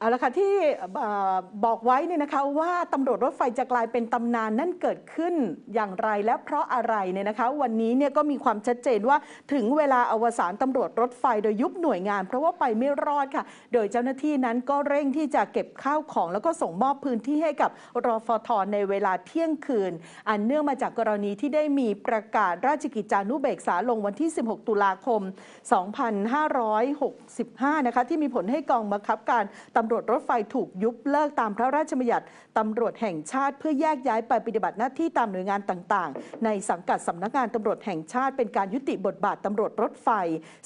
เอาละค่ะที่บอกไว้เนี่ยนะคะว่าตำรวจรถไฟจะกลายเป็นตำนานนั่นเกิดขึ้นอย่างไรและเพราะอะไรเนี่ยนะคะ วันนี้เนี่ยก็มีความชัดเจนว่าถึงเวลาอวสานตำรวจรถไฟโดยยุบหน่วยงาน เพราะว่าไปไม่รอดค่ะ โดยเจ้าหน้าที่นั้นก็เร่งที่จะเก็บข้าวของแล้วก็ส่งมอบพื้นที่ให้กับรอฟทในเวลาเที่ยงคืน อันเนื่องมาจากกรณีที่ได้มีประกาศราชกิจจานุเบกษาลงวันที่ 16 ตุลาคม 2565 นะคะที่มีผลให้กองบังคับการตำำรวจรถไฟถูกยุบเลิกตามพระราชบัญญัติตำรวจแห่งชาติเพื่อแยกย้ายไปปฏิบัติหน้าที่ตามหน่วยงานต่างๆ ในสังกัดสำนักงานตำรวจแห่งชาติเป็นการยุติบทบาทตำรวจรถไฟ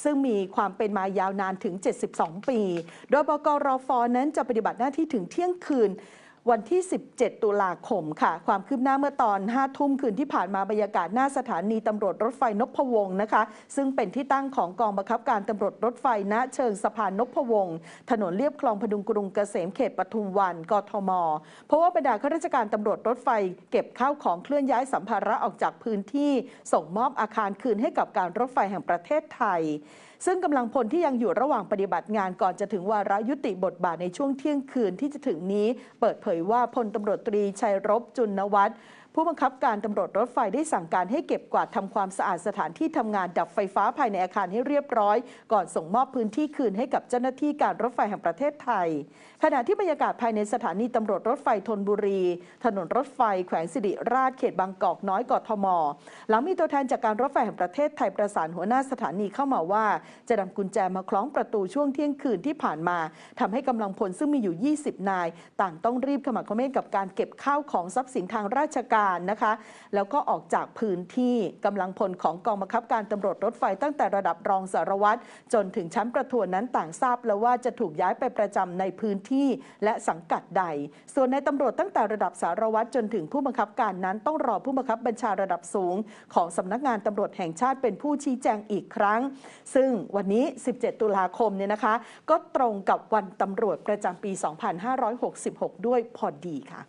ซึ่งมีความเป็นมายาวนานถึง 72 ปี โดยบกรฟนั้นจะปฏิบัติหน้าที่ถึงเที่ยงคืน วันที่ 17 ตุลาคมค่ะ ความคืบหน้าเมื่อตอน 5 ทุ่มคืนที่ผ่านมาบรรยากาศหน้าสถานีตำรวจรถไฟนพวงศ์นะคะ ซึ่งเป็นที่ตั้งของกองบังคับการตำรวจรถไฟณเชิงสะพานนพวงศ์ถนนเลียบคลองพดุงกรุงเกษมเขตปทุมวันกทม เพราะว่าบรรดาข้าราชการตำรวจรถไฟ เก็บข้าวของเคลื่อนย้ายสัมภาระออกจากพื้นที่ ส่งมอบอาคารคืนให้กับการรถไฟแห่งประเทศไทย ซึ่งกำลังพลที่ยังอยู่ระหว่างปฏิบัติงานก่อนจะถึงวาระยุติบทบาทในช่วงเที่ยงคืนที่จะถึงนี้ เปิดเผยว่าพลตำรวจตรีชัยรบจุนวัฒน์ผู้บังคับการตำรวจรถไฟได้สั่งการให้เก็บกวาดทำความสะอาดสถานที่ทำงานดับไฟฟ้าภายในอาคารให้เรียบร้อย ก่อนส่งมอบพื้นที่คืนให้กับเจ้าหน้าที่การรถไฟแห่งประเทศไทย ขณะที่บรรยากาศภายในสถานีตำรวจรถไฟธนบุรี ถนนรถไฟแขวงสิริราชเขตบางกอกน้อยกทม หลังมีตัวแทนจากการรถไฟแห่งประเทศไทยประสานหัวหน้าสถานีเข้ามาว่า จะนำกุญแจมาคล้องประตูช่วงเที่ยงคืนที่ผ่านมาทำให้กำลังพลซึ่งมีอยู่ 20 นาย ต่างต้องรีบขมักเขม้นกับการเก็บข้าวของทรัพย์สินทางราชการการนะคะ แล้วก็ออกจากพื้นที่กำลังพลของกองบังคับการตำรวจรถไฟตั้งแต่ระดับรองสารวัตรจนถึงชั้นประทวนนั้นต่างทราบแล้วว่าจะถูกย้ายไปประจำในพื้นที่และสังกัดใด ส่วนในตำรวจตั้งแต่ระดับสารวัตรจนถึงผู้บังคับการนั้นต้องรอผู้บังคับบัญชาระดับสูง ของสำนักงานตำรวจแห่งชาติเป็นผู้ชี้แจงอีกครั้ง ซึ่งวันนี้ 17 ตุลาคมเนี่ยนะคะ ก็ตรงกับวันตำรวจประจำปี 2566 ด้วยพอดีค่ะ